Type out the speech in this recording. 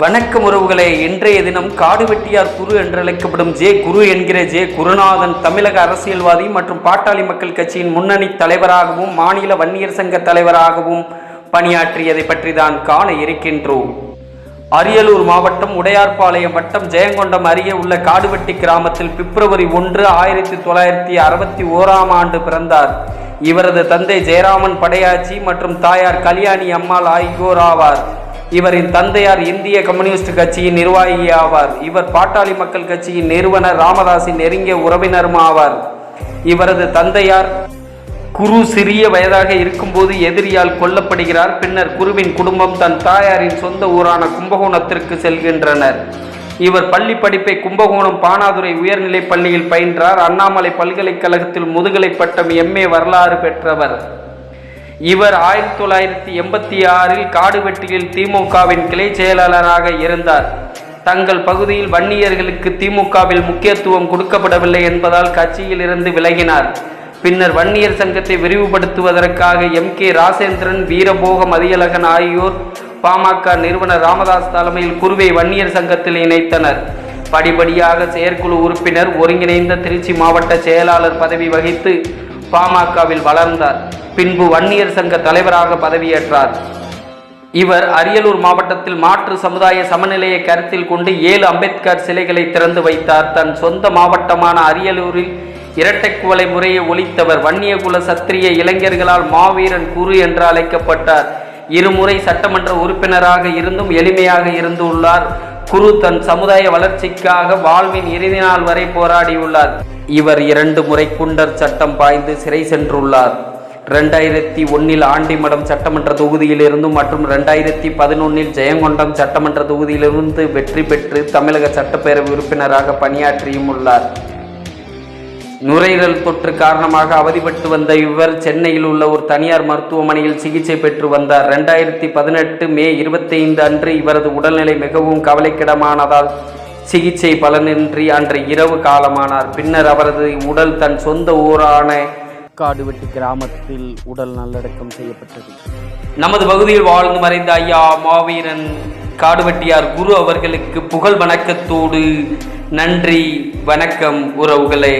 வணக்கம் உறவுகளே இன்றைய தினம் காடுவெட்டியார் குரு என்றழைக்கப்படும் ஜே குரு என்கிற ஜே குருநாதன் தமிழக அரசியல்வாதி மற்றும் பாட்டாளி மக்கள் கட்சியின் முன்னணி தலைவராகவும் மாநில வன்னியர் சங்க தலைவராகவும் பணியாற்றியதை பற்றி தான் காண இருக்கின்றோம். அரியலூர் மாவட்டம் உடையார்பாளையம் வட்டம் ஜெயங்கொண்டம் அருகே உள்ள காடுவெட்டி கிராமத்தில் பிப்ரவரி ஒன்று ஆயிரத்தி தொள்ளாயிரத்தி அறுபத்தி ஓராம் ஆண்டு பிறந்தார். இவரது தந்தை ஜெயராமன் படையாச்சி மற்றும் தாயார் கல்யாணி அம்மாள் ஆகியோர் ஆவார். இவரின் தந்தையார் இந்திய கம்யூனிஸ்ட் கட்சியின் நிர்வாகி ஆவார். இவர் பாட்டாளி மக்கள் கட்சியின் நிறுவனர் ராமதாஸின் நெருங்கிய உறவினரும் ஆவார். இவரது தந்தையார் குரு சிறிய வயதாக இருக்கும்போது எதிரியால் கொல்லப்படுகிறார். பின்னர் குருவின் குடும்பம் தன் தாயாரின் சொந்த ஊரான கும்பகோணத்திற்கு செல்கின்றனர். இவர் பள்ளி படிப்பை கும்பகோணம் பானாதுரை உயர்நிலைப் பள்ளியில் பயின்றார். அண்ணாமலை பல்கலைக்கழகத்தில் முதுகலை பட்டம் எம்ஏ வரலாறு பெற்றவர். இவர் ஆயிரத்தி தொள்ளாயிரத்தி எண்பத்தி ஆறில் காடுவெட்டியில் திமுகவின் கிளை செயலாளராக இருந்தார். தங்கள் பகுதியில் வன்னியர்களுக்கு திமுகவில் முக்கியத்துவம் கொடுக்கப்படவில்லை என்பதால் கட்சியில் இருந்து விலகினார். பின்னர் வன்னியர் சங்கத்தை விரிவுபடுத்துவதற்காக எம். கே. ராசேந்திரன் வீரபோகம் மதியழகன் ஆகியோர் பாமக நிறுவனர் ராமதாஸ் தலைமையில் குருவை வன்னியர் சங்கத்தில் இணைத்தனர். படிப்படியாக செயற்குழு உறுப்பினர் ஒருங்கிணைந்த திருச்சி மாவட்ட செயலாளர் பதவி வகித்து பாமகவில் வளர்ந்தார். பின்பு வன்னியர் சங்க தலைவராக பதவியேற்றார். இவர் அரியலூர் மாவட்டத்தில் மாற்று சமுதாய சமநிலையை கருத்தில் கொண்டு ஏழு அம்பேத்கர் சிலைகளை திறந்து வைத்தார். தன் சொந்த மாவட்டமான அரியலூரில் இரட்டை குவளை முறையை ஒழித்தவர் வன்னியகுல சத்திரிய இளைஞர்களால் மாவீரன் குரு என்று அழைக்கப்பட்டார். இருமுறை சட்டமன்ற உறுப்பினராக இருந்தும் எளிமையாக இருந்துள்ளார் குரு தன் சமுதாய வளர்ச்சிக்காக வாழ்வின் இறுதி நாள் வரை போராடியுள்ளார். இவர் இரண்டு முறை குண்டர் சட்டம் பாய்ந்து சிறை சென்றுள்ளார். ரெண்டாயிரத்தி ஒன்னில் ஆண்டிமடம் சட்டமன்ற தொகுதியிலிருந்தும் மற்றும் ரெண்டாயிரத்தி பதினொன்னில் ஜெயங்கொண்டம் சட்டமன்ற தொகுதியிலிருந்து வெற்றி பெற்று தமிழக சட்டப்பேரவை உறுப்பினராக பணியாற்றியும் உள்ளார். நுரையீரல் தொற்று காரணமாக அவதிப்பட்டு வந்த இவர் சென்னையில் உள்ள ஒரு தனியார் மருத்துவமனையில் சிகிச்சை பெற்று வந்தார். ரெண்டாயிரத்தி பதினெட்டு மே இருபத்தைந்து அன்று இவரது உடல்நிலை மிகவும் கவலைக்கிடமானதால் சிகிச்சை பலனின்றி அன்று இரவு காலமானார். பின்னர் அவரது உடல் தன் சொந்த ஊரான காடுவெட்டி கிராமத்தில் உடல் நல்லடக்கம் செய்யப்பட்டது. நமது பகுதியில் வாழ்ந்து மறைந்த ஐயா மாவீரன் காடுவெட்டியார் குரு அவர்களுக்கு புகழ் வணக்கத்தோடு நன்றி வணக்கம் உறவுகளே.